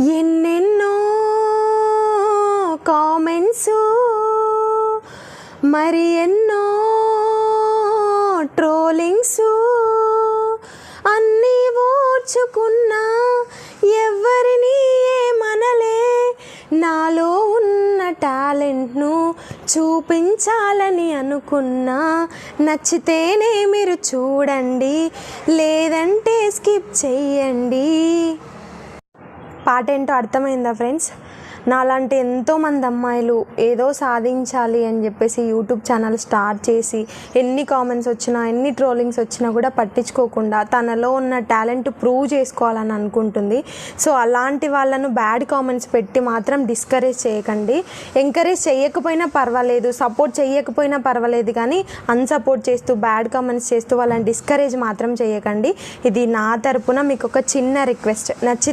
ఎన్నెన్నో కామెంట్స్ మరి ఎన్నో ట్రోలింగ్స్ అన్నీ ఓర్చుకున్నా ఎవరిని ఏమనలే. నాలో ఉన్న టాలెంట్ను చూపించాలని అనుకున్నా నచ్చితేనే మీరు చూడండి లేదంటే స్కిప్ చెయ్యండి. పాట ఏంటో అర్థమైందా ఫ్రెండ్స్? నాలాంటి ఎంతోమంది అమ్మాయిలు ఏదో సాధించాలి అని చెప్పేసి యూట్యూబ్ ఛానల్ స్టార్ట్ చేసి ఎన్ని కామెంట్స్ వచ్చినా ఎన్ని ట్రోలింగ్స్ వచ్చినా కూడా పట్టించుకోకుండా తనలో ఉన్న టాలెంట్ ప్రూవ్ చేసుకోవాలని అనుకుంటుంది. సో అలాంటి వాళ్ళను బ్యాడ్ కామెంట్స్ పెట్టి మాత్రం డిస్కరేజ్ చేయకండి. ఎంకరేజ్ చేయకపోయినా పర్వాలేదు సపోర్ట్ చేయకపోయినా పర్వాలేదు కానీ అన్సపోర్ట్ చేస్తూ బ్యాడ్ కామెంట్స్ చేస్తూ వాళ్ళని డిస్కరేజ్ మాత్రం చేయకండి. ఇది నా తరపున మీకు ఒక చిన్న రిక్వెస్ట్ నచ్చితే